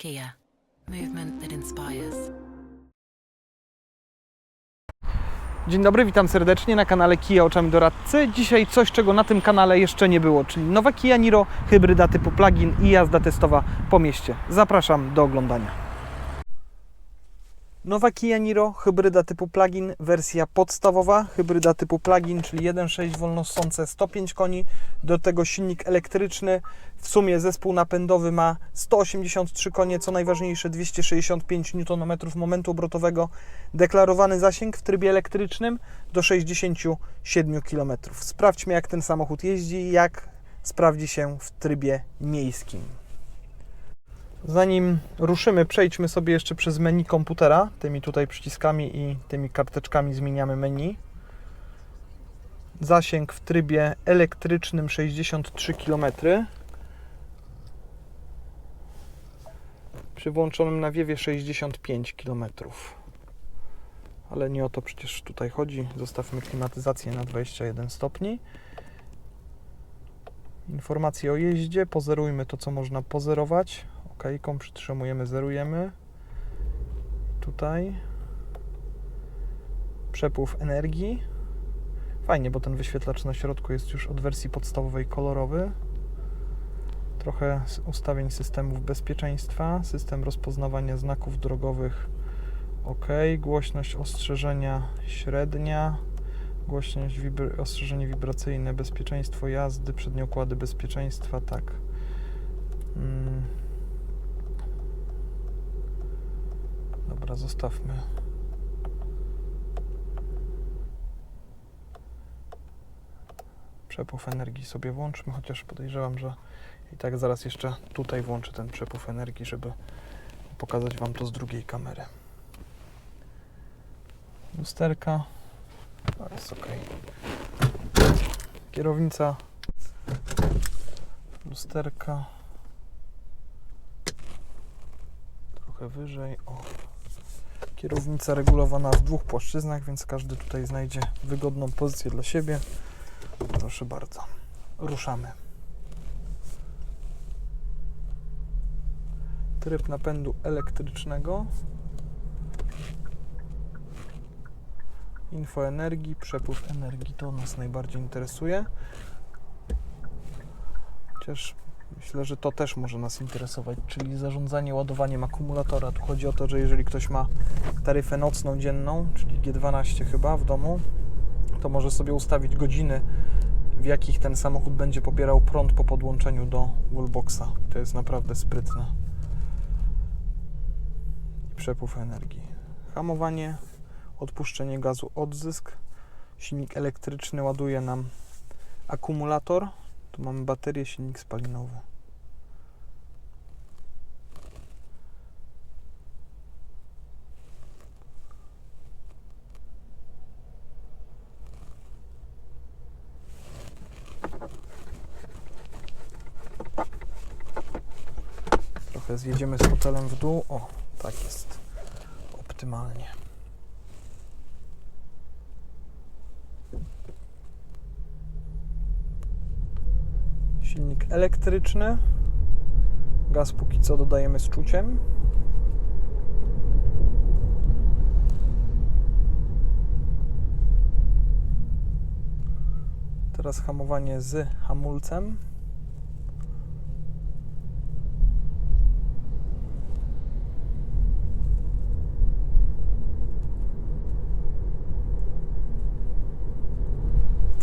Kia, movement that inspires. Dzień dobry, witam serdecznie na kanale Kia Oczami Doradcy. Dzisiaj coś, czego na tym kanale jeszcze nie było, czyli nowa Kia Niro, hybryda typu plug-in i jazda testowa po mieście. Zapraszam do oglądania. Nowa Kia Niro, hybryda typu plug-in, wersja podstawowa, hybryda typu plug-in, czyli 1.6 wolnossące 105 koni, do tego silnik elektryczny. W sumie zespół napędowy ma 183 konie, co najważniejsze 265 Nm momentu obrotowego. Deklarowany zasięg w trybie elektrycznym do 67 km. Sprawdźmy jak ten samochód jeździ i jak sprawdzi się w trybie miejskim. Zanim ruszymy, przejdźmy sobie jeszcze przez menu komputera. Tymi tutaj przyciskami i tymi karteczkami zmieniamy menu. Zasięg w trybie elektrycznym 63 km. Przy włączonym nawiewie 65 km. Ale nie o to przecież tutaj chodzi. Zostawmy klimatyzację na 21 stopni. Informacje o jeździe. Pozerujmy to, co można pozerować. OK, kom przytrzymujemy, zerujemy. Tutaj. Przepływ energii. Fajnie, bo ten wyświetlacz na środku jest już od wersji podstawowej kolorowy. Trochę ustawień systemów bezpieczeństwa. System rozpoznawania znaków drogowych OK. Głośność ostrzeżenia średnia. Głośność, wibr- ostrzeżenie wibracyjne, bezpieczeństwo jazdy, przednie układy bezpieczeństwa, tak. Mm. Dobra, zostawmy. Przepływ energii sobie włączmy, chociaż podejrzewam, że i tak zaraz jeszcze tutaj włączę ten przepływ energii, żeby pokazać Wam to z drugiej kamery. Lusterka. To jest ok. Kierownica. Lusterka. Trochę wyżej. O. Kierownica regulowana w dwóch płaszczyznach, więc każdy tutaj znajdzie wygodną pozycję dla siebie. Proszę bardzo. Ruszamy. Tryb napędu elektrycznego. Info energii, przepływ energii to nas najbardziej interesuje. Chociaż myślę, że to też może nas interesować, czyli zarządzanie ładowaniem akumulatora. Tu chodzi o to, że jeżeli ktoś ma taryfę nocną, dzienną, czyli G12 chyba w domu, to może sobie ustawić godziny, w jakich ten samochód będzie pobierał prąd po podłączeniu do wallboxa. I to jest naprawdę sprytne. Przepływ energii. Hamowanie, odpuszczenie gazu, odzysk. Silnik elektryczny ładuje nam akumulator. Tu mamy baterię, silnik spalinowy. Trochę zjedziemy z fotelem w dół. O, tak jest. Optymalnie. Silnik elektryczny. Gaz póki co dodajemy z czuciem. Teraz hamowanie z hamulcem.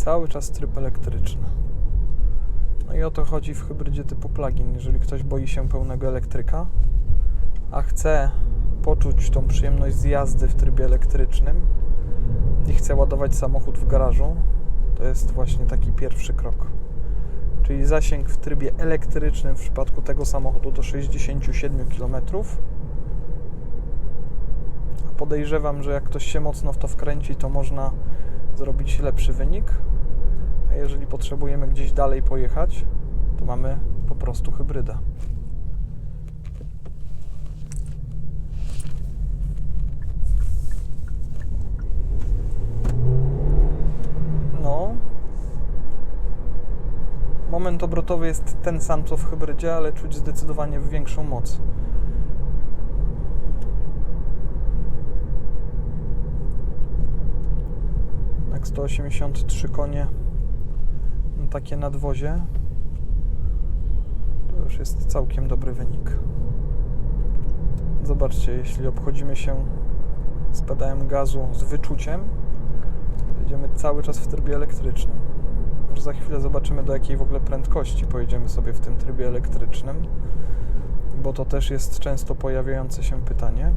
Cały czas tryb elektryczny. No i o to chodzi w hybrydzie typu plug-in. Jeżeli ktoś boi się pełnego elektryka, a chce poczuć tą przyjemność z jazdy w trybie elektrycznym i chce ładować samochód w garażu, to jest właśnie taki pierwszy krok. Czyli zasięg w trybie elektrycznym w przypadku tego samochodu do 67 km. Podejrzewam, że jak ktoś się mocno w to wkręci, to można zrobić lepszy wynik jeżeli potrzebujemy gdzieś dalej pojechać, to mamy po prostu hybryda. No. Moment obrotowy jest ten sam co w hybrydzie, ale czuć zdecydowanie większą moc. Tak 183 konie takie nadwozie. To już jest całkiem dobry wynik. Zobaczcie, jeśli obchodzimy się z pedałem gazu z wyczuciem, jedziemy cały czas w trybie elektrycznym. Już za chwilę zobaczymy do jakiej w ogóle prędkości pojedziemy sobie w tym trybie elektrycznym, bo to też jest często pojawiające się pytanie.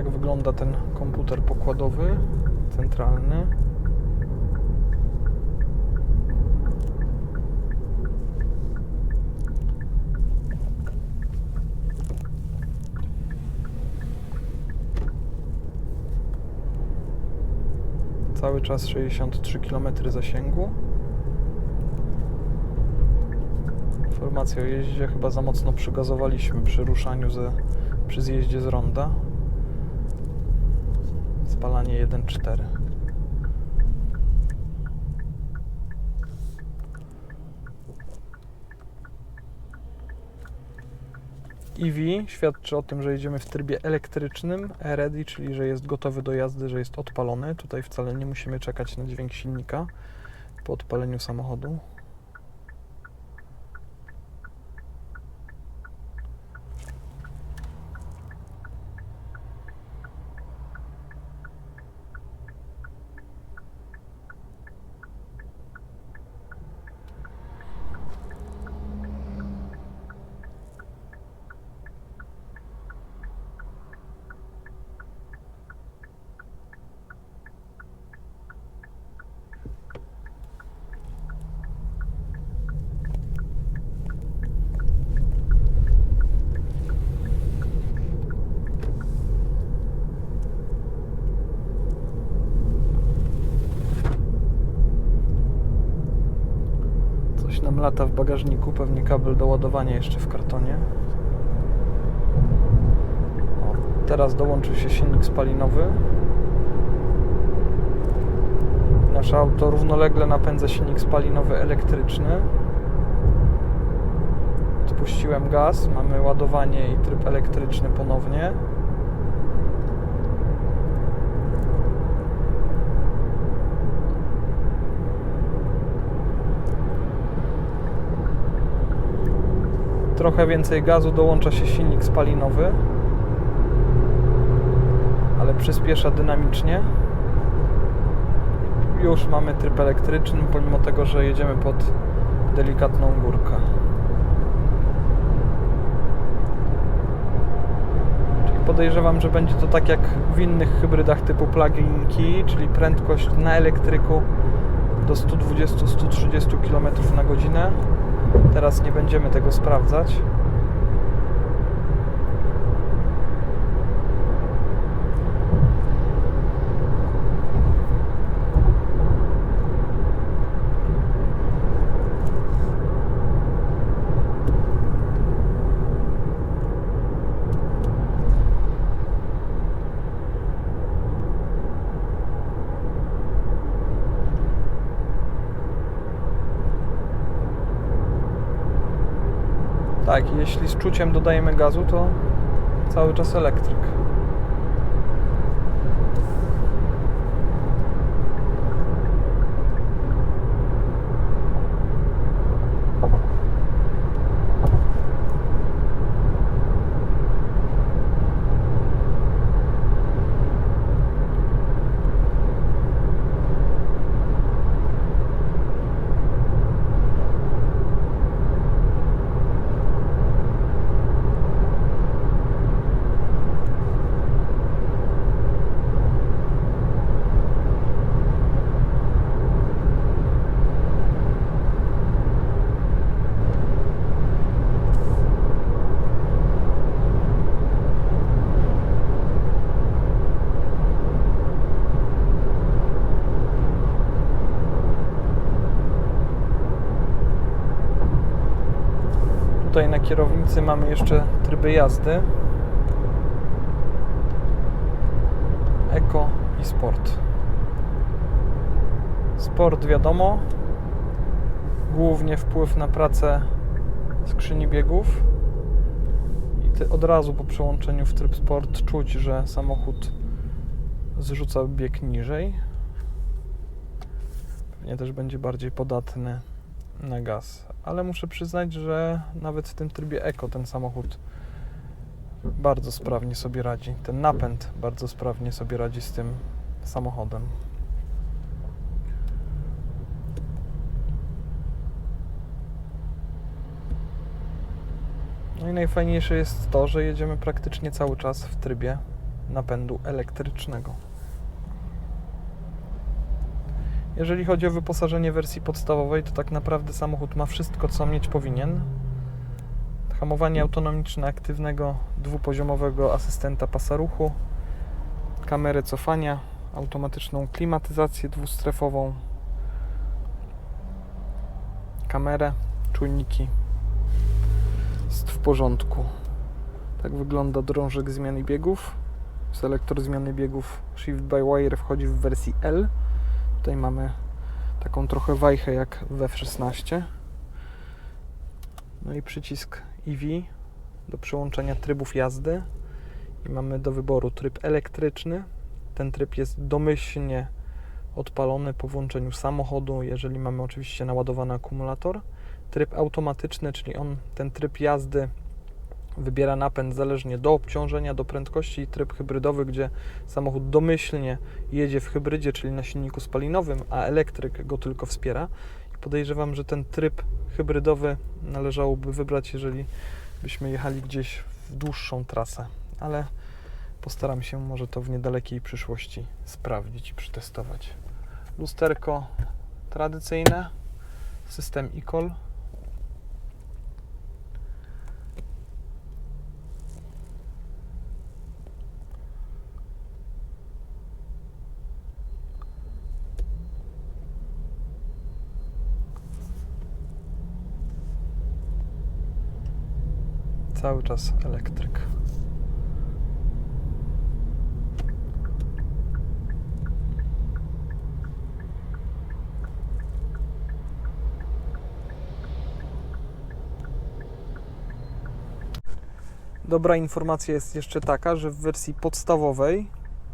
Tak wygląda ten komputer pokładowy, centralny. Cały czas 63 km zasięgu. Informacja o jeździe, chyba za mocno przygazowaliśmy przy ruszaniu ze, przy zjeździe z ronda. Spalanie 1.4. EV świadczy o tym, że jedziemy w trybie elektrycznym, ready, czyli że jest gotowy do jazdy, że jest odpalony. Tutaj wcale nie musimy czekać na dźwięk silnika po odpaleniu samochodu. Coś nam lata w bagażniku, pewnie kabel do ładowania jeszcze w kartonie. O, teraz dołączył się silnik spalinowy. Nasze auto równolegle napędza silnik spalinowy elektryczny. Odpuściłem gaz, mamy ładowanie i tryb elektryczny ponownie. Trochę więcej gazu dołącza się silnik spalinowy, ale przyspiesza dynamicznie. Już mamy tryb elektryczny, pomimo tego, że jedziemy pod delikatną górkę. Czyli podejrzewam, że będzie to tak jak w innych hybrydach typu plug-inki, czyli prędkość na elektryku do 120-130 km na godzinę. Teraz nie będziemy tego sprawdzać. Tak, jeśli z czuciem dodajemy gazu, to cały czas elektryk. Tutaj na kierownicy mamy jeszcze tryby jazdy. Eko i sport. Sport wiadomo, głównie wpływ na pracę skrzyni biegów i Niestety od razu po przełączeniu w tryb sport czuć, że samochód zrzuca bieg niżej. Pewnie też będzie bardziej podatny na gaz. Ale muszę przyznać, że nawet w tym trybie Eco ten samochód bardzo sprawnie sobie radzi. Ten napęd bardzo sprawnie sobie radzi z tym samochodem. No i najfajniejsze jest to, że jedziemy praktycznie cały czas w trybie napędu elektrycznego. Jeżeli chodzi o wyposażenie wersji podstawowej, to tak naprawdę samochód ma wszystko, co mieć powinien. Hamowanie autonomiczne aktywnego dwupoziomowego asystenta pasa ruchu, kamerę cofania, automatyczną klimatyzację dwustrefową, kamerę, czujniki. Jest w porządku. Tak wygląda drążek zmiany biegów. Selektor zmiany biegów Shift by Wire wchodzi w wersji L. Tutaj mamy taką trochę wajchę jak w F16. No i przycisk EV do przełączenia trybów jazdy. I mamy do wyboru tryb elektryczny. Ten tryb jest domyślnie odpalony po włączeniu samochodu, jeżeli mamy oczywiście naładowany akumulator. Tryb automatyczny, czyli on ten tryb jazdy wybiera napęd zależnie do obciążenia, do prędkości i tryb hybrydowy, gdzie samochód domyślnie jedzie w hybrydzie, czyli na silniku spalinowym, a elektryk go tylko wspiera. Podejrzewam, że ten tryb hybrydowy należałoby wybrać, jeżeli byśmy jechali gdzieś w dłuższą trasę, ale postaram się może to w niedalekiej przyszłości sprawdzić i przetestować. Lusterko tradycyjne, system e-call. Cały czas elektryk. Dobra informacja jest jeszcze taka, że w wersji podstawowej,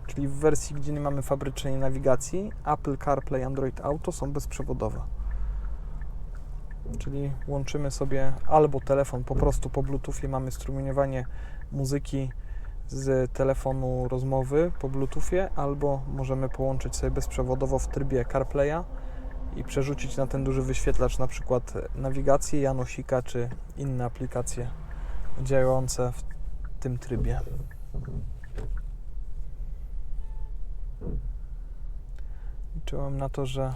czyli w wersji, gdzie nie mamy fabrycznej nawigacji, Apple CarPlay, Android Auto są bezprzewodowe. Czyli łączymy sobie albo telefon po prostu po Bluetoothie, mamy strumieniowanie muzyki z telefonu rozmowy po Bluetoothie, albo możemy połączyć sobie bezprzewodowo w trybie CarPlaya i przerzucić na ten duży wyświetlacz na przykład nawigację, Janosika czy inne aplikacje działające w tym trybie. Liczyłem na to, że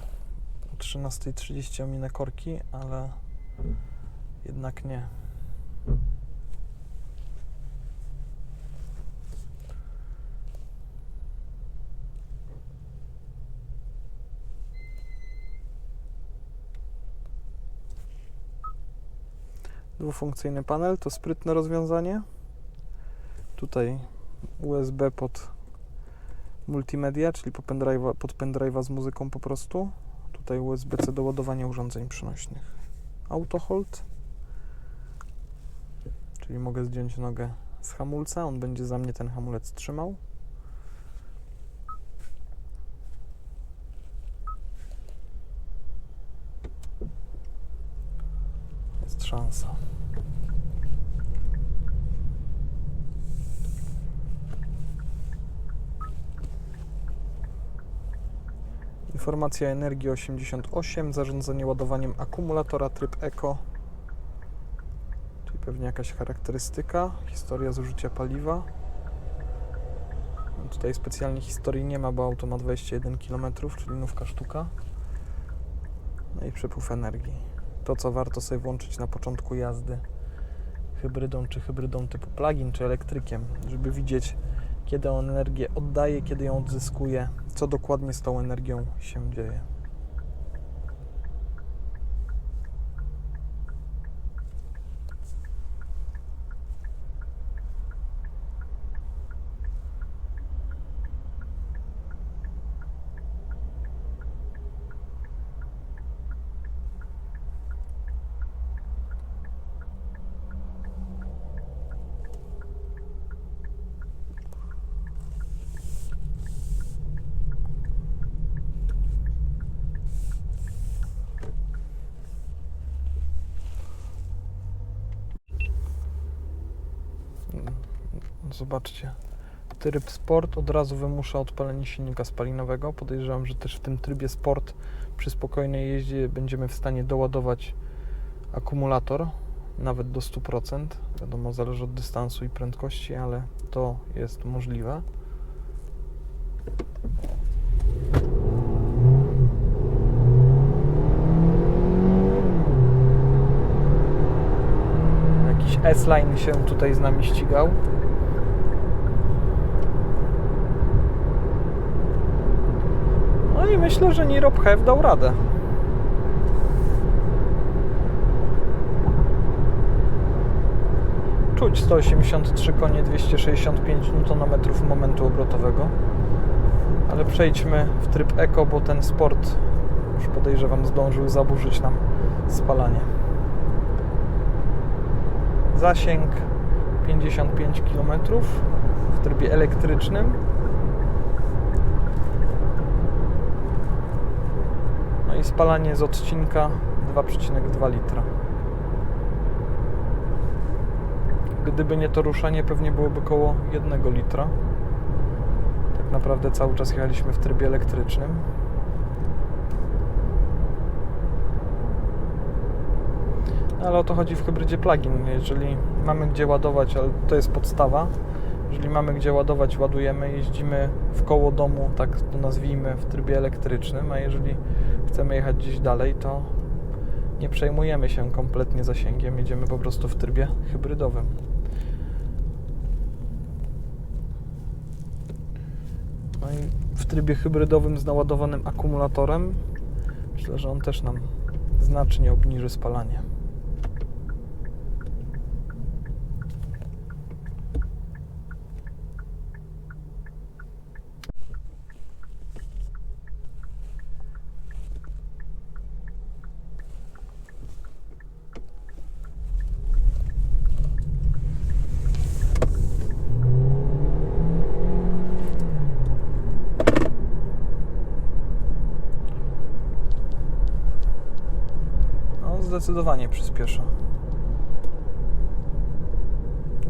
13.30 ominę korki, ale jednak nie. Dwufunkcyjny panel to sprytne rozwiązanie. Tutaj USB pod multimedia, czyli pod pendrive'a, pod pendrive'a z muzyką po prostu. Tutaj USB-C do ładowania urządzeń przenośnych. Auto hold, czyli mogę zdjąć nogę z hamulca, on będzie za mnie ten hamulec trzymał. Jest szansa. Informacja energii 88, zarządzanie ładowaniem akumulatora tryb Eco, czyli pewnie jakaś charakterystyka, historia zużycia paliwa. No Tutaj specjalnie historii nie ma, bo auto ma 21 km, czyli nówka sztuka. No i przepływ energii. To, co warto sobie włączyć na początku jazdy hybrydą, czy hybrydą typu plug-in, czy elektrykiem, żeby widzieć, kiedy on energię oddaje, kiedy ją odzyskuje, co dokładnie z tą energią się dzieje. Zobaczcie. Tryb sport od razu wymusza odpalenie silnika spalinowego. Podejrzewam, że też w tym trybie sport przy spokojnej jeździe będziemy w stanie doładować akumulator nawet do 100%. Wiadomo, zależy od dystansu i prędkości, ale to jest możliwe. Jakiś S-Line się tutaj z nami ścigał. No i myślę, że Niro Pchew dał radę. Czuć 183 konie, 265 Nm momentu obrotowego. Ale przejdźmy w tryb eko, bo ten sport już podejrzewam zdążył zaburzyć nam spalanie. Zasięg 55 km w trybie elektrycznym. No i spalanie z odcinka 2,2 litra. Gdyby nie to ruszanie, pewnie byłoby około 1 litra. Tak naprawdę cały czas jechaliśmy w trybie elektrycznym. Ale o to chodzi w hybrydzie plug-in. Jeżeli mamy gdzie ładować, ale to jest podstawa. Jeżeli mamy gdzie ładować, ładujemy, jeździmy w koło domu, tak to nazwijmy, w trybie elektrycznym, a jeżeli chcemy jechać gdzieś dalej, to nie przejmujemy się kompletnie zasięgiem, jedziemy po prostu w trybie hybrydowym. No i w trybie hybrydowym z naładowanym akumulatorem myślę, że on też nam znacznie obniży spalanie. No, zdecydowanie przyspiesza.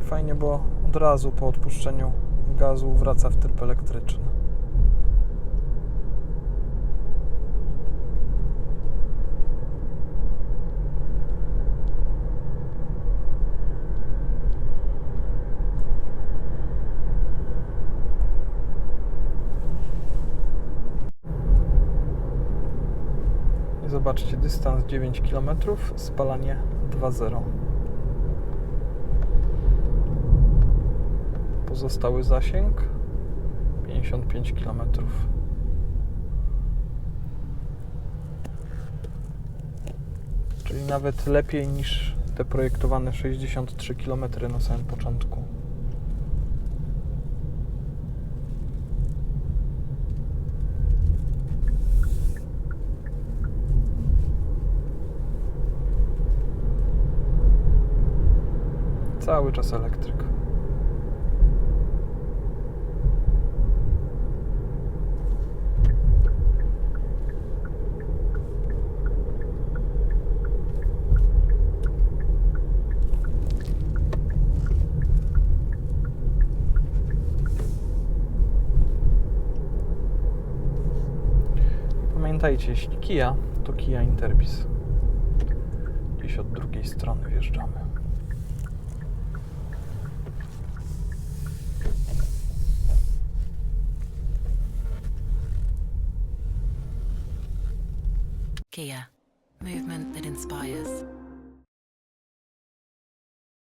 Fajnie, bo od razu po odpuszczeniu gazu wraca w tryb elektryczny. I zobaczcie, dystans 9 km, spalanie 2,0. Pozostały zasięg 55 km. Czyli nawet lepiej niż te projektowane 63 km na samym początku. Cały czas elektryk. Pamiętajcie, jeśli Kia, to Kia Interbis. Gdzieś od drugiej strony wjeżdżamy. Kia. Movement that inspires.